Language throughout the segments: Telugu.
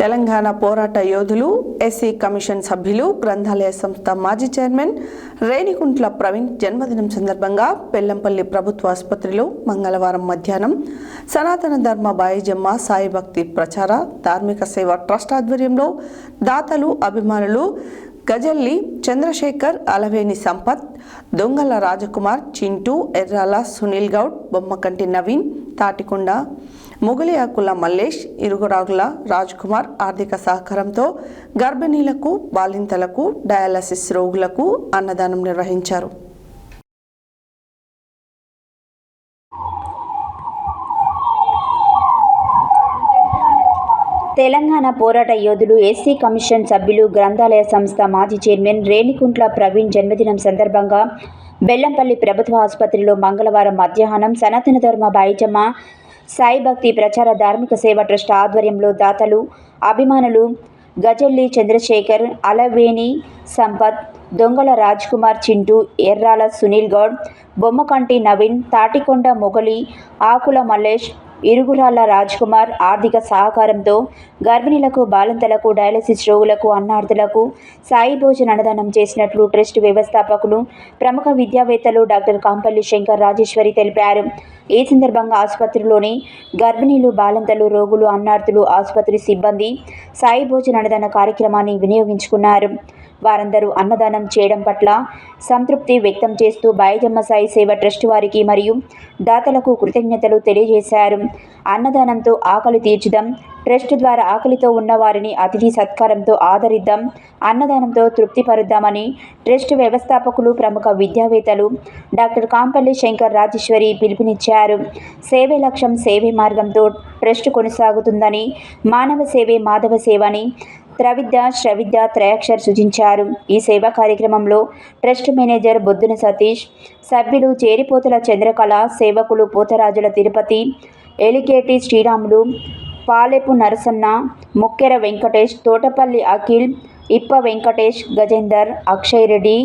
తెలంగాణ పోరాట యోధులు ఎస్సీ కమిషన్ సభ్యులు గ్రంథాలయ సంస్థ మాజీ చైర్మన్ రేణికుంట్ల ప్రవీణ్ జన్మదినం సందర్భంగా పెల్లంపల్లి ప్రభుత్వ ఆసుపత్రిలో మంగళవారం మధ్యాహ్నం సనాతన ధర్మ బాయిజమ్మ సాయి భక్తి ప్రచార ధార్మిక సేవ ట్రస్ట్ ఆధ్వర్యంలో దాతలు అభిమానులు గజల్లి చంద్రశేఖర్ అలవేని సంపత్ దొంగల రాజకుమార్ చింటూ ఎర్రాల సునీల్ గౌడ్ బొమ్మకంటి నవీన్ తాటికొండ మొగలియాకుల మల్లేష్ ఇరుగురాగుల కుమార్ ఆర్థిక సహకారంతో గర్భిణీలకు బాలింతలకు డయాలసిస్ రోగులకు అన్నదానం నిర్వహించారు. తెలంగాణ పోరాట యోధులు ఎస్సీ కమిషన్ సభ్యులు గ్రంథాలయ సంస్థ మాజీ చైర్మన్ రేణికుంట్ల ప్రవీణ్ జన్మదినం సందర్భంగా బెల్లంపల్లి ప్రభుత్వ ఆసుపత్రిలో మంగళవారం మధ్యాహ్నం సనాతన ధర్మ బాయిజమ్మ సాయి భక్తి ప్రచార ధార్మిక సేవ ట్రస్ట్ ఆధ్వర్యంలో దాతలు అభిమానులు గజల్లి చంద్రశేఖర్ అలవేణి సంపత్ దొంగల రాజ్ కుమార్ చింటూ ఎర్రాల సునీల్ గౌడ్ బొమ్మకంటి నవీన్ తాటికొండ మొగలి ఆకుల మల్లేష్ ఇరుగురాళ్ళ రాజ్ కుమార్ ఆర్థిక సహకారంతో గర్భిణీలకు బాలింతలకు డయాలసిస్ రోగులకు అన్నార్థులకు సాయి భోజన అన్నదానం చేసినట్లు ట్రస్ట్ వ్యవస్థాపకులు ప్రముఖ విద్యావేత్తలు డాక్టర్ కాంపల్లి శంకర్ రాజేశ్వరి తెలిపారు. ఈ సందర్భంగా ఆసుపత్రిలోని గర్భిణీలు బాలంతలు రోగులు అన్నార్థులు ఆసుపత్రి సిబ్బంది సాయి భోజన అన్నదాన కార్యక్రమాన్ని వినియోగించుకున్నారు. వారందరూ అన్నదానం చేయడం పట్ల సంతృప్తి వ్యక్తం చేస్తూ బాయజమ్మ సాయి సేవ ట్రస్ట్ వారికి మరియు దాతలకు కృతజ్ఞతలు తెలియజేశారు. అన్నదానంతో ఆకలి తీర్చుదాం. ట్రస్ట్ ద్వారా ఆకలితో ఉన్న వారిని అతిథి సత్కారంతో ఆదరిద్దాం. అన్నదానంతో తృప్తిపరుద్దామని ట్రస్ట్ వ్యవస్థాపకులు ప్రముఖ విద్యావేత్తలు డాక్టర్ కాంపల్లి శంకర్ రాజేశ్వరి పిలుపునిచ్చారు. సేవే లక్ష్యం సేవే మార్గంతో ట్రస్ట్ కొనసాగుతుందని మానవ సేవే మాధవ సేవని త్రవిద్య శ్రవిద్య త్రయాక్షర్ సూచించారు ఈ సేవా కార్యక్రమంలో ట్రస్ట్ మేనేజర్ బొద్దున సతీష్ సభ్యులు చేరిపోతుల చంద్రకళ సేవకులు పోతరాజుల తిరుపతి ఎలికేటి శ్రీరాములు పాలెపు నరసన్న ముక్కెర వెంకటేష్ తోటపల్లి అఖిల్ ఇప్ప వెంకటేష్ గజేందర్ అక్షయ్ రెడ్డి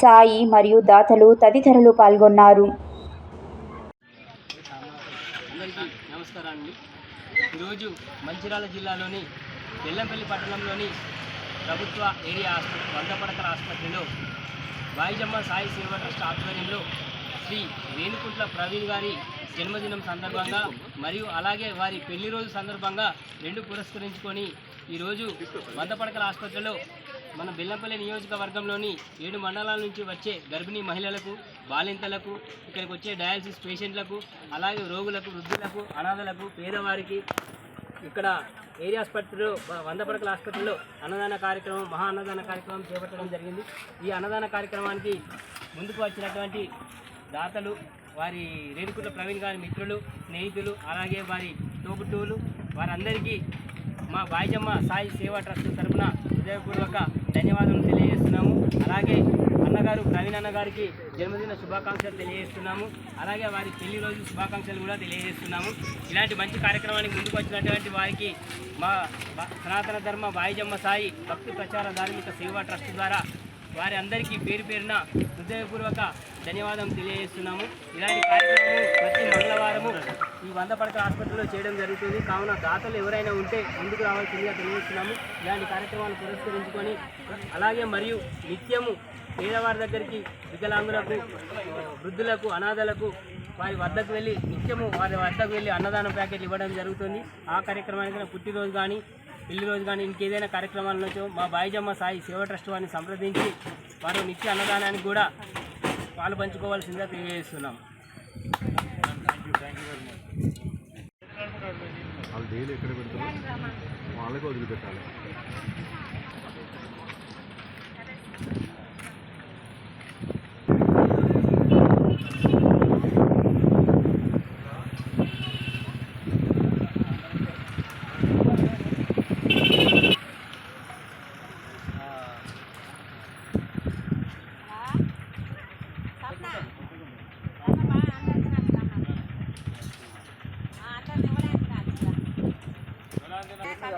సాయి మరియు దాతలు తదితరులు పాల్గొన్నారు. నమస్కారం అండి. ఈరోజు మంచిర్యాల జిల్లాలోని బెల్లంపల్లి పట్టణంలోని ప్రభుత్వ ఏరియా ఆసుపత్రి వంద పడకల ఆసుపత్రిలో వాయిజమ్మ సాయి సేవ ట్రస్ట్ ఆధ్వర్యంలో శ్రీ వేణుకుంట్ల ప్రవీణ్ గారి జన్మదినం సందర్భంగా మరియు అలాగే వారి పెళ్ళి రోజు సందర్భంగా రెండు పురస్కరించుకొని ఈరోజు వంద పడకల ఆసుపత్రిలో మన బెల్లంపల్లి నియోజకవర్గంలోని ఏడు మండలాల నుంచి వచ్చే గర్భిణీ మహిళలకు బాలింతలకు ఇక్కడికి వచ్చే డయాలసిస్ పేషెంట్లకు అలాగే రోగులకు వృద్ధులకు అనాథలకు పేదవారికి ఇక్కడ ఏరియా ఆసుపత్రిలో వంద పడకల ఆసుపత్రిలో అన్నదాన కార్యక్రమం మహా అన్నదాన కార్యక్రమం చేపట్టడం జరిగింది. ఈ అన్నదాన కార్యక్రమానికి ముందుకు వచ్చినటువంటి దాతలు వారి రేణుకుల ప్రవీణ్ గారి మిత్రులు స్నేహితులు అలాగే వారి తోబుట్టువులు వారందరికీ మా బాయిజమ్మ సాయి సేవా ట్రస్ట్ తరఫున హృదయపూర్వక ధన్యవాదాలు తెలియజేస్తున్నాము. అలాగే అన్నగారు ప్రవీణ్ అన్నగారికి జన్మదిన శుభాకాంక్షలు తెలియజేస్తున్నాము. అలాగే వారి పెళ్ళి రోజు శుభాకాంక్షలు కూడా తెలియజేస్తున్నాము. ఇలాంటి మంచి కార్యక్రమానికి ముందుకు వచ్చినటువంటి వారికి మా సనాతన ధర్మ వాయిజమ్మ సాయి భక్తి ప్రచార ధార్మిక సేవా ట్రస్ట్ ద్వారా వారి అందరికీ పేరు పేరున హృదయపూర్వక ధన్యవాదం తెలియజేస్తున్నాము. ఇలాంటి కార్యక్రమం ప్రతి మంగళవారము ఈ వంద పడకల ఆసుపత్రిలో చేయడం జరుగుతుంది. కావున దాతలు ఎవరైనా ఉంటే ముందుకు రావాల్సిందిగా తెలియజేస్తున్నాము. ఇలాంటి కార్యక్రమాలు పురస్కరించుకొని అలాగే మరియు నిత్యము పేదవారి దగ్గరికి వికలాంగులకు వృద్ధులకు అనాథలకు వారి వద్దకు వెళ్ళి నిత్యము వారి వద్దకు వెళ్ళి అన్నదానం ప్యాకెట్లు ఇవ్వడం జరుగుతుంది. ఆ కార్యక్రమానికి పుట్టినరోజు కానీ పెళ్ళి రోజు కానీ ఇంకేదైనా కార్యక్రమాల నుంచో మా బాయిజమ్మ సాయి సేవ ట్రస్ట్ వారిని సంప్రదించి వారు నిత్య అన్నదానానికి కూడా పాలు పంచుకోవాల్సిందిగా తెలియజేస్తున్నాం వాళ్ళు డైలీ ఎక్కడ పెడతారు? వాళ్ళకి వదిలిపెట్టాలి.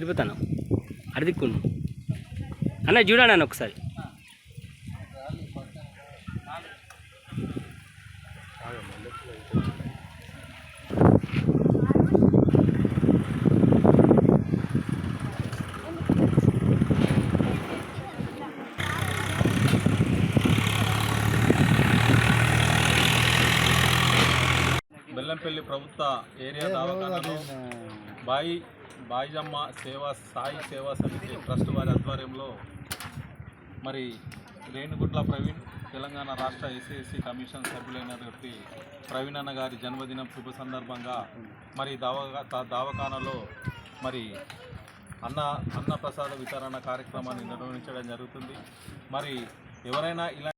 తిరుపతను. అడిదిక్కును అన్న చూడండి అన్న ఒకసారి. బెల్లంపల్లి ప్రభుత్వ ఏరియా దవాఖానలో బాయి బాయిజమ్మ సేవా సాయి సేవా సమితి ట్రస్ట్ వారి ఆధ్వర్యంలో మరి రేణుగుట్ల ప్రవీణ్ తెలంగాణ రాష్ట్ర ఎస్సీ కమిషన్ సభ్యులైనటువంటి ప్రవీణ్ అన్న గారి జన్మదినం శుభ సందర్భంగా మరి దావా దవాఖానలో మరి అన్న అన్నప్రసాద వితరణ కార్యక్రమాన్ని నిర్వహించడం జరుగుతుంది. మరి ఎవరైనా ఇలా